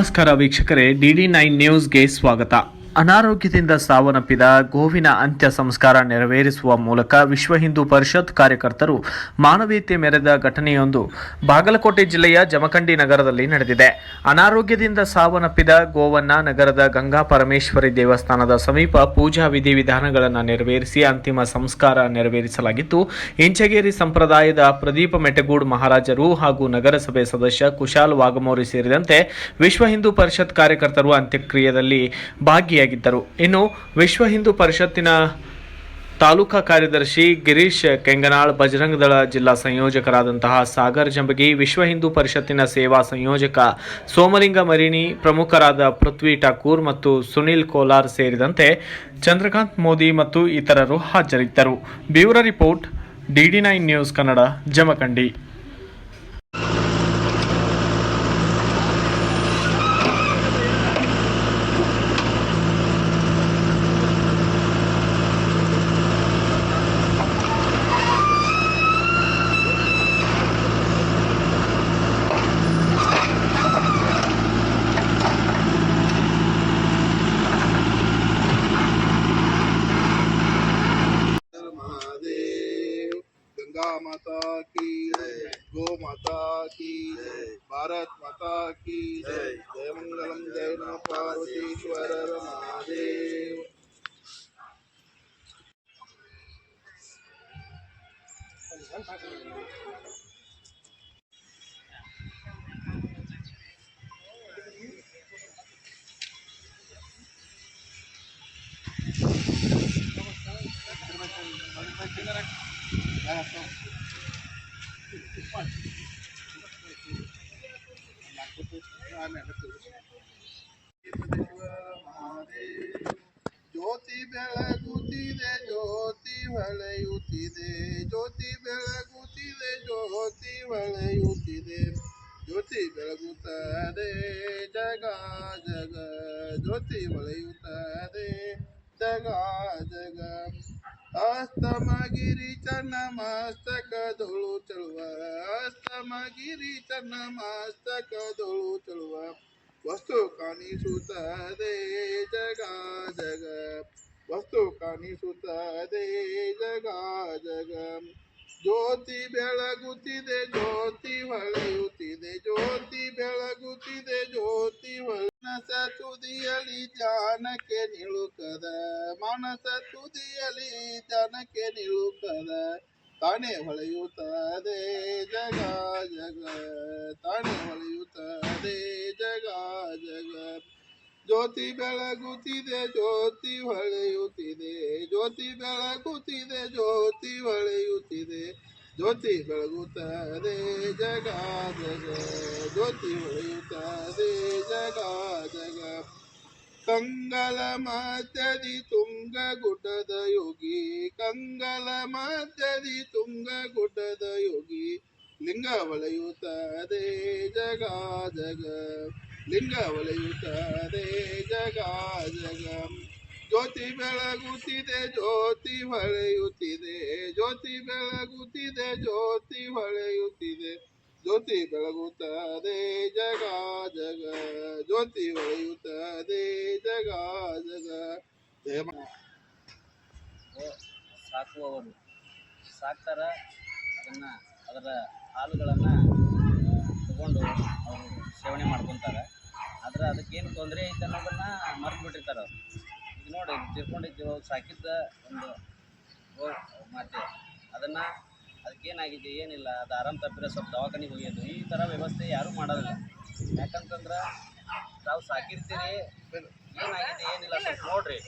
ನಮಸ್ಕಾರ ವೀಕ್ಷಕರೇ DD nine ನ್ಯೂಸ್ಗೆ ಸ್ವಾಗತ. ಅನಾರೋಗ್ಯದಿಂದ ಸಾವನ್ನಪ್ಪಿದ ಗೋವಿನ ಅಂತ್ಯ ಸಂಸ್ಕಾರ ನೆರವೇರಿಸುವ ಮೂಲಕ ವಿಶ್ವ ಹಿಂದೂ ಪರಿಷತ್ ಕಾರ್ಯಕರ್ತರು ಮಾನವೀಯತೆ ಮೆರೆದ ಘಟನೆಯೊಂದು ಬಾಗಲಕೋಟೆ ಜಿಲ್ಲೆಯ ಜಮಖಂಡಿ ನಗರದಲ್ಲಿ ನಡೆದಿದೆ. ಅನಾರೋಗ್ಯದಿಂದ ಸಾವನ್ನಪ್ಪಿದ ಗೋವನ್ನ ನಗರದ ಗಂಗಾ ಪರಮೇಶ್ವರಿ ದೇವಸ್ಥಾನದ ಸಮೀಪ ಪೂಜಾ ವಿಧಿವಿಧಾನಗಳನ್ನು ನೆರವೇರಿಸಿ ಅಂತಿಮ ಸಂಸ್ಕಾರ ನೆರವೇರಿಸಲಾಗಿತ್ತು. ಇಂಚಗೇರಿ ಸಂಪ್ರದಾಯದ ಪ್ರದೀಪ ಮೆಟಗೂಡ್ ಮಹಾರಾಜರು ಹಾಗೂ ನಗರಸಭೆ ಸದಸ್ಯ ಕುಶಾಲ್ ವಾಗಮೋರಿ ಸೇರಿದಂತೆ ವಿಶ್ವ ಹಿಂದೂ ಪರಿಷತ್ ಕಾರ್ಯಕರ್ತರು ಅಂತ್ಯಕ್ರಿಯೆಯಲ್ಲಿ ಭಾಗಿಯಾಗಿದ್ದರು ಇನ್ನು ವಿಶ್ವ ಹಿಂದೂ ಪರಿಷತ್ತಿನ ತಾಲೂಕಾ ಕಾರ್ಯದರ್ಶಿ ಗಿರೀಶ್ ಕೆಂಗನಾಳ್ ಬಜರಂಗದಳ ಜಿಲ್ಲಾ ಸಂಯೋಜಕರಾದಂತಹ ಸಾಗರ್ ಜಂಬಗಿ, ವಿಶ್ವ ಹಿಂದೂ ಪರಿಷತ್ತಿನ ಸೇವಾ ಸಂಯೋಜಕ ಸೋಮಲಿಂಗ ಮರಿಣಿ, ಪ್ರಮುಖರಾದ ಪೃಥ್ವಿ ಠಾಕೂರ್ ಮತ್ತು ಸುನಿಲ್ ಕೋಲಾರ್ ಸೇರಿದಂತೆ ಚಂದ್ರಕಾಂತ್ ಮೋದಿ ಮತ್ತು ಇತರರು ಹಾಜರಿದ್ದರು. Bureau report DD nine news Kannada, Jamkhandi. माता की भारत माता की जय। मंगलम जय नमः पार्वतीश्वर महादेव। ಜ್ಯೋತಿ ಬೆಳಗುತ್ತಿದೆ ಜ್ಯೋತಿ ಹೊಳೆಯುತ್ತಿದೆ ಜ್ಯೋತಿ ಬೆಳಗುತ್ತಿದೆ ಜ್ಯೋತಿ ಹೊಳೆಯುತ್ತಿದೆ ಜ್ಯೋತಿ ಬೆಳಗುತ್ತದೆ ಜಗ ಜಗ ಜ್ಯೋತಿ ಹೊಳೆಯುತ್ತದೆ ಜಗ ಜಗ ಅಸ್ತಮಗಿರಿ ಚನ್ನ ಮಸ್ತಕದೊಳು ಚಳುವ ಅಸ್ತಮಗಿರಿ ಚನ್ನ ಮಸ್ತಕದೊಳು ಚಳುವ ವಸ್ತು ಕಾಣಿಸುತ್ತದೆ, ಜಗ ಜಗ. ವಸ್ತು ಕಾಣಿಸುತ್ತದೆ, ಜಗ ಜಗ. ಜ್ಯೋತಿ ಬೆಳಗುತ್ತಿದೆ, ಜ್ಯೋತಿ ಹೊಳೆಯುತ್ತಿದೆ, ಜ್ಯೋತಿ ಬೆಳಗುತ್ತಿದೆ, ಜ್ಯೋತಿ ಮನಸ ತುದಿಯಲಿ ಧ್ಯಾನಕ್ಕೆ ನಿಳುಕದ ಮನಸ ತುದಿಯಲಿ ಧ್ಯಾನಕ್ಕೆ ನಿಳುಕದ ತಾನೇ ಹೊಳೆಯುತ್ತದೆ ಜಗ ಜಗ ತಾನೇ ಹೊಳೆಯುತ್ತದೆ ಜಗ ಜಗ ಜ್ಯೋತಿ ಬೆಳಗುತ್ತಿದೆ ಜ್ಯೋತಿ ಹೊಳೆಯುತ್ತಿದೆ ಜ್ಯೋತಿ ಬೆಳಗುತ್ತಿದೆ ಜ್ಯೋತಿ ಹೊಳೆಯುತ್ತಿದೆ ಜ್ಯೋತಿ ಬೆಳಗುತ್ತದೆ ಜಗ ಜಗ ಜ್ಯೋತಿ ಹೊಳೆಯುತ್ತದೆ ಜಗ ಜಗ ಕಂಗಲ ಮಾತದಿ ತುಂಗ ಗುಡ್ಡದ ಯೋಗಿ ಕಂಗಲ ಮಾತದಿ ತುಂಗ ಗುಡ್ಡದ ಯೋಗಿ ಲಿಂಗ ಹೊಳೆಯುತ್ತದೆ ಜಗ ಜಗ ಲಿಂಗ ಹೊಳೆಯುತ್ತದೆ ಜಗ ಜಗ ಜ್ಯೋತಿ ಬೆಳಗುತ್ತಿದೆ, ಜ್ಯೋತಿ ಹೊಳೆಯುತ್ತಿದೆ, ಜ್ಯೋತಿ ಬೆಳಗುತ್ತಿದೆ, ಜ್ಯೋತಿ ಹೊಳೆಯುತ್ತಿದೆ. ಜ್ಯೋತಿ ಬೆಳಗುತ್ತದೆ, ಜಗ ಜಗ. ಜ್ಯೋತಿ ಹೊಳೆಯುತ್ತದೆ ಜಗ ಜಗ. ಸಾಕುವವರು. ಸಾಕ್ತಾರ, ಅದನ್ನು, ಅದರ ಹಾಲುಗಳನ್ನು ತಗೊಂಡು ಅವರು ಸೇವನೆ ಮಾಡ್ಕೊತಾರೆ. ಆದ್ರೆ ಅದಕ್ಕೇನು ತೊಂದರೆ ಐತೆ ಅನ್ನೋದನ್ನು ಮರ್ತು ಬಿಟ್ಟಿರ್ತಾರೆ ಅವ್ರು ನೋಡಿ ತಿರ್ಕೊಂಡಿದ್ದೀವಿ ಅವ್ರು ಸಾಕಿದ್ದ ಒಂದು ಮಾತೆ. ಅದನ್ನು ಅದಕ್ಕೇನಾಗಿದೆ, ಏನಿಲ್ಲ, ಅದು ಆರಾಮ್ ತಪ್ಪಿರೋ ಸ್ವಲ್ಪ ದವಾಖಾನಿಗೆ ಹೋಗ್ಯೋದು ಈ ಥರ ವ್ಯವಸ್ಥೆ ಯಾರೂ ಮಾಡೋದಿಲ್ಲ ಯಾಕಂತಂದ್ರೆ ನಾವು ಸಾಕಿರ್ತೀರಿ, ಏನಾಗಿದೆ, ಏನಿಲ್ಲ ಸ್ವಲ್ಪ ನೋಡ್ರಿ.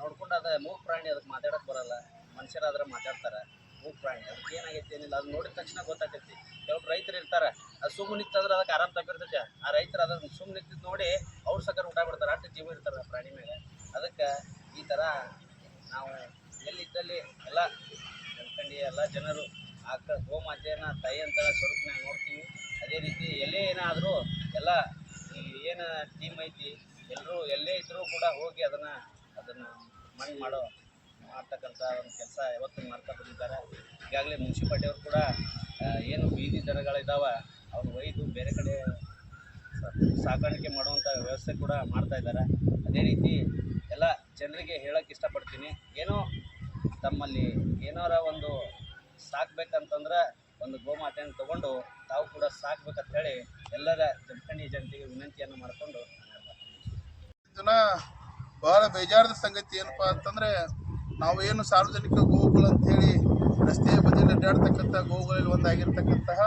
ನೋಡ್ಕೊಂಡು ಅದು ಮೂಗ್ ಪ್ರಾಣಿ ಅದಕ್ಕೆ ಮಾತಾಡೋಕೆ ಬರಲ್ಲ. ಮನುಷ್ಯರಾದ್ರೆ ಮಾತಾಡ್ತಾರೆ, ಮೂಗ್ ಪ್ರಾಣಿ. ಅದಕ್ಕೆ ಏನಾಗೈತೆ, ಏನಿಲ್ಲ. ಅದು ನೋಡಿದ ತಕ್ಷಣ ಗೊತ್ತಾಗ್ತೈತಿ ಕೆಲವು ರೈತರು ಇರ್ತಾರೆ, ಅದು ಸುಮ್ಮನೆ ಇತ್ತಂದ್ರೆ ಅದಕ್ಕೆ ಆರಾಮ್ ತಪ್ಪಿರ್ತೈತೆ. ಆ ರೈತರು ಅದನ್ನು ಸುಮ್ಮನೆ ನಿಂತಿದ್ದು ನೋಡಿ ಅವ್ರು ಸಕರ್ ಊಟ ಬಿಡ್ತಾರೆ ಅಷ್ಟು ಜೀವ ಇರ್ತಾರೆ ಪ್ರಾಣಿ ಮೇಲೆ. ಅದಕ್ಕೆ ಈ ಥರ ನಾವು ಎಲ್ಲಿದ್ದಲ್ಲಿ ಎಲ್ಲ ಎಲ್ಲ ಜನರು ಆಕ ಗೋಮಾತೆಯನ್ನ ತಾಯಿ ಅಂತ ಸ್ವರೂಪನಾಗ ನೋಡ್ತೀವಿ. ಅದೇ ರೀತಿ ಎಲ್ಲೇ ಏನಾದರೂ ಎಲ್ಲ ಏನು ಟೀಮ್ ಐತಿ ಎಲ್ಲರೂ ಎಲ್ಲೇ ಇದ್ದರೂ ಕೂಡ ಹೋಗಿ ಅದನ್ನು ಅದನ್ನು ಮಣ್ಣು ಮಾಡೋ ಮಾಡ್ತಕ್ಕಂಥ ಒಂದು ಕೆಲಸ ಯಾವತ್ತೂ ಮಾಡ್ತಾ ಬಂದಿದ್ದಾರೆ. ಈಗಾಗಲೇ ಮುನ್ಸಿಪಾಲ್ಟಿಯವರು ಕೂಡ ಏನು ಬೀದಿ ದನಗಳಿದ್ದಾವೆ ಅವ್ರು ಒಯ್ದು ಬೇರೆ ಕಡೆ ಸಾಕಾಣಿಕೆ ಮಾಡುವಂಥ ವ್ಯವಸ್ಥೆ ಕೂಡ ಮಾಡ್ತಾ ಇದ್ದಾರೆ. ಅದೇ ರೀತಿ ಎಲ್ಲ ಜನರಿಗೆ ಹೇಳೋಕ್ಕೆ ಇಷ್ಟಪಡ್ತೀನಿ. ಏನೋ ತಮ್ಮಲ್ಲಿ ಏನಾರ ಒಂದು ಸಾಕ್ಬೇಕಂತಂದ್ರೆ ಒಂದು ಗೋಮಾತೆಯನ್ನು ತಗೊಂಡು ತಾವು ಕೂಡ ಸಾಕ್ಬೇಕಂತ ಹೇಳಿ ಎಲ್ಲರ ಜಮಖಂಡಿ ಜನತೆಗೆ ವಿನಂತಿಯನ್ನು ಮಾಡಿಕೊಂಡು ಜನ ಬಹಳ ಬೇಜಾರದ ಸಂಗತಿ ಏನಪ್ಪಾ ಅಂತಂದ್ರೆ ನಾವೇನು ಸಾರ್ವಜನಿಕ ಗೋವುಗಳು ಅಂತ ಹೇಳಿ ರಸ್ತೆಯ ಬದಿಯಲ್ಲಿ ಅಡ್ಡಾಡ್ತಕ್ಕಂಥ ಗೋವುಗಳಲ್ಲಿ ಒಂದಾಗಿರ್ತಕ್ಕಂತಹ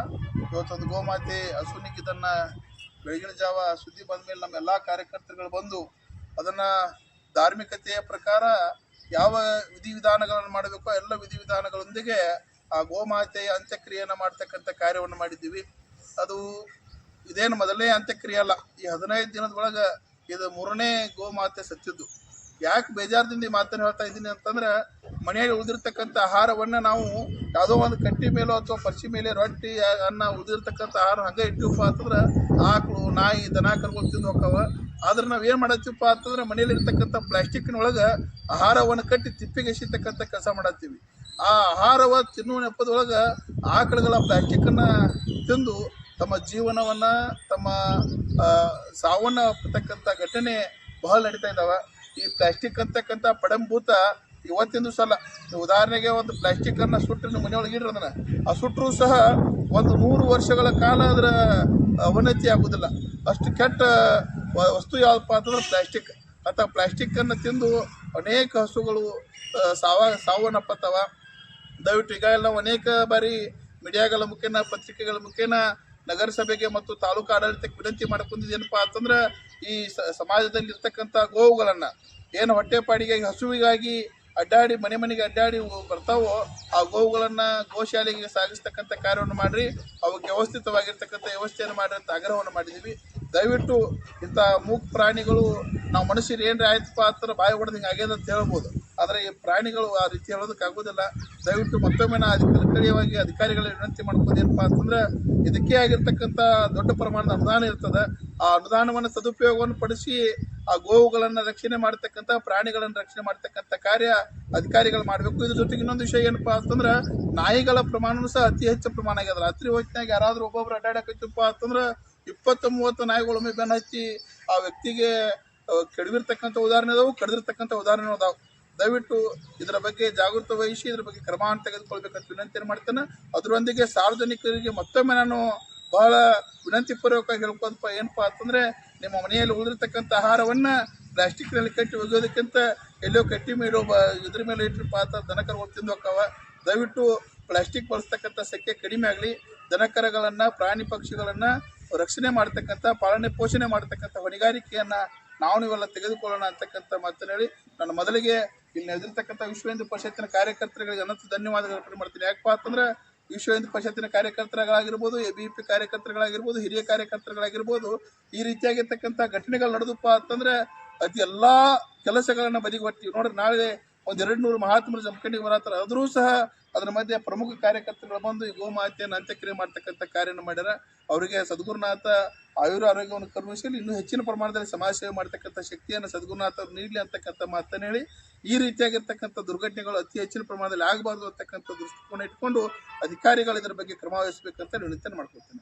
ಇವತ್ತೊಂದು ಗೋಮಾತೆ ಹಸುನಿಗೆ ಇದನ್ನ ಬೆಳಗಿನ ಜಾವ ಸುದ್ದಿ ಬಂದ ಮೇಲೆ ನಮ್ಮ ಎಲ್ಲ ಕಾರ್ಯಕರ್ತರುಗಳು ಬಂದು ಅದನ್ನ ಧಾರ್ಮಿಕತೆಯ ಪ್ರಕಾರ ಯಾವ ವಿಧಿವಿಧಾನಗಳನ್ನು ಮಾಡಬೇಕೋ ಎಲ್ಲ ವಿಧಿವಿಧಾನಗಳೊಂದಿಗೆ ಆ ಗೋಮಾತೆಯ ಅಂತ್ಯಕ್ರಿಯೆಯನ್ನು ಮಾಡ್ತಕ್ಕಂಥ ಕಾರ್ಯವನ್ನು ಮಾಡಿದ್ದೀವಿ. ಅದು ಇದೇನು ಮೊದಲನೇ ಅಂತ್ಯಕ್ರಿಯೆ ಅಲ್ಲ, ಈ ಹದಿನೈದು ದಿನದ ಒಳಗೆ ಇದು ಮೂರನೇ ಗೋಮಾತೆ ಸತ್ತಿದ್ದು. ಯಾಕೆ ಬೇಜಾರದಿಂದ ಈ ಮಾತನ್ನು ಹೇಳ್ತಾ ಇದ್ದೀನಿ ಅಂತಂದ್ರೆ, ಮನೆಯಲ್ಲಿ ಉಳಿದಿರ್ತಕ್ಕಂಥ ಆಹಾರವನ್ನು ನಾವು ಯಾವುದೋ ಒಂದು ಕಟ್ಟಿ ಮೇಲೋ ಅಥವಾ ಪರ್ಚಿ ಮೇಲೆ ರೊಟ್ಟಿ, ಅನ್ನ ಉಳಿದಿರ್ತಕ್ಕಂಥ ಆಹಾರ ಹಂಗೆ ಇಟ್ಟಿವಪ್ಪ ಅಂತಂದ್ರೆ, ಆಕಳು, ನಾಯಿ, ದನ ಕರ್ಕೊಂಡು ತಿಂದು ಹೋಗ್ತಾವ ಆದ್ರೆ ನಾವು ಏನು ಮಾಡತ್ತೀವಪ್ಪ ಅಂತಂದ್ರೆ ಮನೆಯಲ್ಲಿ ಇರ್ತಕ್ಕಂಥ ಪ್ಲಾಸ್ಟಿಕ್ನೊಳಗೆ ಆಹಾರವನ್ನು ಕಟ್ಟಿ ತಿಪ್ಪಿಗೆ ಎಸಿತಕ್ಕಂಥ ಕೆಲಸ ಮಾಡತ್ತೀವಿ. ಆ ಆಹಾರವ ತಿನ್ನುವ ನೆಪದೊಳಗೆ ಆಕಳುಗಳ ಪ್ಲಾಸ್ಟಿಕ್ಕನ್ನು ತಿಂದು ತಮ್ಮ ಜೀವನವನ್ನು, ತಮ್ಮ ಸಾವನ್ನಪ್ಪತಕ್ಕಂಥ ಘಟನೆ ಬಹಳ ನಡೀತಾ ಇದ್ದಾವೆ ಈ ಪ್ಲಾಸ್ಟಿಕ್ ಅಂತಕ್ಕಂಥ ಪಡಂಭೂತ ಇವತ್ತಿನ ದಿವಸ ಅಲ್ಲ. ಉದಾಹರಣೆಗೆ ಒಂದು ಪ್ಲಾಸ್ಟಿಕ್ಕನ್ನು ಸುಟ್ಟು ನಿಮ್ಮ ಮನೆಯೊಳಗೆ ಇಡ್ರಿ ಅದನ್ನು. ಆ ಸುಟ್ಟರೂ ಸಹ ಒಂದು ನೂರು ವರ್ಷಗಳ ಕಾಲ ಅದರ ಅವನತಿ ಆಗುವುದಿಲ್ಲ ಅಷ್ಟು ಕೆಟ್ಟ ವಸ್ತು ಯಾವುದಪ್ಪ ಅಂತಂದ್ರೆ ಪ್ಲಾಸ್ಟಿಕ್. ಅಂತ ಪ್ಲಾಸ್ಟಿಕ್ಕನ್ನು ತಿಂದು ಅನೇಕ ಹಸುಗಳು ಸಾವ, ಸಾವನ್ನಪ್ಪತ್ತವ. ದಯವಿಟ್ಟು ಈಗ ಎಲ್ಲ ಅನೇಕ ಬಾರಿ ಮೀಡಿಯಾಗಳ ಮುಖೇನ, ಪತ್ರಿಕೆಗಳ ಮುಖೇನ, ನಗರಸಭೆಗೆ ಮತ್ತು ತಾಲೂಕು ಆಡಳಿತಕ್ಕೆ ವಿನಂತಿ ಮಾಡ್ಕೊಂಡಿದ್ದೇನಪ್ಪ ಅಂತಂದ್ರೆ ಈ ಸಮಾಜದಲ್ಲಿ ಇರ್ತಕ್ಕಂಥ ಗೋವುಗಳನ್ನು ಏನು ಹೊಟ್ಟೆಪಾಡಿಗೆ ಹಸುವಿಗಾಗಿ ಅಡ್ಡಾಡಿ, ಮನೆ ಮನೆಗೆ ಅಡ್ಡಾಡಿ ಬರ್ತಾವೋ ಆ ಗೋವುಗಳನ್ನು ಗೋಶಾಲೆಗೆ ಸಾಗಿಸ್ತಕ್ಕಂಥ ಕಾರ್ಯವನ್ನು ಮಾಡಿರಿ. ಅವಕ್ಕೆ ವ್ಯವಸ್ಥಿತವಾಗಿರ್ತಕ್ಕಂಥ ವ್ಯವಸ್ಥೆಯನ್ನು ಮಾಡಿರಿ ಅಂತ ಆಗ್ರಹವನ್ನು ಮಾಡಿದ್ದೀವಿ. ದಯವಿಟ್ಟು ಇಂಥ ಮೂಕ್ ಪ್ರಾಣಿಗಳು, ನಾವು ಮನುಷ್ಯರು ಏನ್ರಿ ಆಯ್ತಪ್ಪ ಅಂತಂದ್ರೆ ಬಾಯಿ ಹೊಡೆದಂಗೆ ಆಗ್ಯದ ಅಂತ ಹೇಳ್ಬೋದು. ಆದರೆ ಈ ಪ್ರಾಣಿಗಳು ಆ ರೀತಿ ಹೇಳೋದಕ್ಕಾಗೋದಿಲ್ಲ ದಯವಿಟ್ಟು ಮತ್ತೊಮ್ಮೆ ನಾ ಅಧಿಕಾರಿಗಳ ವಿನಂತಿ ಮಾಡ್ಕೋದೇನಪ್ಪ ಅಂತಂದ್ರೆ ಇದಕ್ಕೆ ಆಗಿರ್ತಕ್ಕಂಥ ದೊಡ್ಡ ಪ್ರಮಾಣದ ಅನುದಾನ ಇರ್ತದೆ. ಆ ಅನುದಾನವನ್ನು ಸದುಪಯೋಗವನ್ನು ಪಡಿಸಿ ಆ ಗೋವುಗಳನ್ನು ರಕ್ಷಣೆ ಮಾಡ್ತಕ್ಕಂಥ, ಪ್ರಾಣಿಗಳನ್ನು ರಕ್ಷಣೆ ಮಾಡ್ತಕ್ಕಂಥ ಕಾರ್ಯ ಅಧಿಕಾರಿಗಳು ಮಾಡಬೇಕು. ಇದ್ರ ಜೊತೆಗೆ ಇನ್ನೊಂದು ವಿಷಯ ಏನಪ್ಪ ಅಂತಂದ್ರೆ ನಾಯಿಗಳ ಪ್ರಮಾಣನೂ ಸಹ ಅತಿ ಹೆಚ್ಚು ಪ್ರಮಾಣ ಆಗ್ಯದ ರಾತ್ರಿ ಹೊತ್ತಿನಾಗ ಯಾರಾದರೂ ಒಬ್ಬೊಬ್ರು ಅಡ್ಡಾಡಕತ್ತಪ್ಪ ಅಂತಂದ್ರೆ ಇಪ್ಪತ್ತು ಮೂವತ್ತು ನಾಯಿಗಳೊಮ್ಮೆ ಬೆನ್ನ ಹಚ್ಚಿ ಆ ವ್ಯಕ್ತಿಗೆ ಕೆಡವಿರ್ತಕ್ಕಂಥ ಉದಾಹರಣೆ ಅದಾವು, ಕಡಿದಿರ್ತಕ್ಕಂಥ ಉದಾಹರಣೆ ಅದಾವು. ದಯವಿಟ್ಟು ಇದರ ಬಗ್ಗೆ ಜಾಗೃತಿ ವಹಿಸಿ, ಇದರ ಬಗ್ಗೆ ಕ್ರಮ ತೆಗೆದುಕೊಳ್ಬೇಕಂತ ವಿನಂತಿಯನ್ನು ಮಾಡ್ತೇನೆ, ಅದರೊಂದಿಗೆ ಸಾರ್ವಜನಿಕರಿಗೆ ಮತ್ತೊಮ್ಮೆ ನಾನು ಬಹಳ ವಿನಂತಿ ಪೂರ್ವಕವಾಗಿ ಹೇಳ್ಕೋದಪ್ಪ ಏನಪ್ಪ ಅಂತಂದ್ರೆ ನಿಮ್ಮ ಮನೆಯಲ್ಲಿ ಉಳಿದಿರ್ತಕ್ಕಂಥ ಆಹಾರವನ್ನ ಪ್ಲಾಸ್ಟಿಕ್ನಲ್ಲಿ ಕಟ್ಟಿ ಒಗೆಯೋದಕ್ಕಿಂತ ಎಲ್ಲೋ ಕಟ್ಟಿ ಮೇಡೋ ಇದ್ರ ಮೇಲೆ ಇಟ್ಟರಪ್ಪ ಅಂತ ದನಕರು ತಿಂದು ಹೋಗ್ತಾವ ದಯವಿಟ್ಟು ಪ್ಲಾಸ್ಟಿಕ್ ಬಳಸ್ತಕ್ಕಂಥ ಸಂಖ್ಯೆ ಕಡಿಮೆ ಆಗಲಿ ದನಕರಗಳನ್ನು ಪ್ರಾಣಿ ಪಕ್ಷಿಗಳನ್ನು ರಕ್ಷಣೆ ಮಾಡ್ತಕ್ಕಂಥ, ಪಾಲನೆ ಪೋಷಣೆ ಮಾಡ್ತಕ್ಕಂಥ ಹೊಣೆಗಾರಿಕೆಯನ್ನು ನಾವು ನೀವೆಲ್ಲ ತೆಗೆದುಕೊಳ್ಳೋಣ ಅಂತಕ್ಕಂಥ ಮಾತನ್ನು ಹೇಳಿ ನಾನು ಮೊದಲಿಗೆ ಇಲ್ಲಿ ನಡೆದಿರ್ತಕ್ಕಂಥ ವಿಶ್ವ ಹಿಂದೂ ಪರಿಷತ್ತಿನ ಕಾರ್ಯಕರ್ತರಿಗೆ ಅನಂತ ಧನ್ಯವಾದಗಳು ಅರ್ಪಣೆ ಮಾಡ್ತೀನಿ. ಯಾಕಪ್ಪ ಅಂತಂದ್ರೆ ವಿಶ್ವ ಹಿಂದೂ ಪರಿಷತ್ತಿನ ಕಾರ್ಯಕರ್ತರುಗಳಾಗಿರ್ಬೋದು ಎ ಬಿ ಪಿ ಕಾರ್ಯಕರ್ತರುಗಳಾಗಿರ್ಬೋದು, ಹಿರಿಯ ಕಾರ್ಯಕರ್ತರುಗಳಾಗಿರ್ಬೋದು, ಈ ರೀತಿಯಾಗಿರ್ತಕ್ಕಂಥ ಘಟನೆಗಳು ನಡೆದಪ್ಪ ಅಂತಂದ್ರೆ ಅದು ಎಲ್ಲಾ ಕೆಲಸಗಳನ್ನ ಬರ್ತೀವಿ. ನೋಡ್ರಿ, ನಾಳೆ ಒಂದ್ ಎರಡು ನೂರು ಮಹಾತ್ಮರು ಜಮಖಂಡಿಗೆ ಬರತ್ತಾರ, ಆದರೂ ಸಹ ಅದರ ಮಧ್ಯೆ ಪ್ರಮುಖ ಕಾರ್ಯಕರ್ತರುಗಳು ಬಂದು ಈ ಗೋಮಾತೆಯನ್ನು ಅಂತ್ಯಕ್ರಿಯೆ ಮಾಡ್ತಕ್ಕಂಥ ಕಾರ್ಯನ ಮಾಡ್ಯಾರ. ಅವರಿಗೆ ಸದ್ಗುರುನಾಥ ಆಯುರ ಆರೋಗ್ಯವನ್ನು ಕರುಣಿಸಲಿ, ಇನ್ನೂ ಹೆಚ್ಚಿನ ಪ್ರಮಾಣದಲ್ಲಿ ಸಮಾಜ ಸೇವೆ ಮಾಡ್ತಕ್ಕಂಥ ಶಕ್ತಿಯನ್ನು ಸದ್ಗುರುನಾಥ ಅವರು ನೀಡಲಿ ಅಂತಕ್ಕಂಥ ಮಾತನ್ನು ಹೇಳಿ ಈ ರೀತಿಯಾಗಿರ್ತಕ್ಕಂಥ ದುರ್ಘಟನೆಗಳು ಅತಿ ಹೆಚ್ಚಿನ ಪ್ರಮಾಣದಲ್ಲಿ ಆಗಬಾರ್ದು ಅಂತಕ್ಕಂಥ ದೃಷ್ಟಿಕೋನ ಇಟ್ಕೊಂಡು ಅಧಿಕಾರಿಗಳು ಇದರ ಬಗ್ಗೆ ಕ್ರಮ ವಹಿಸಬೇಕಂತ ವಿನಂತಿಯನ್ನು ಮಾಡ್ಕೊಳ್ತೇನೆ.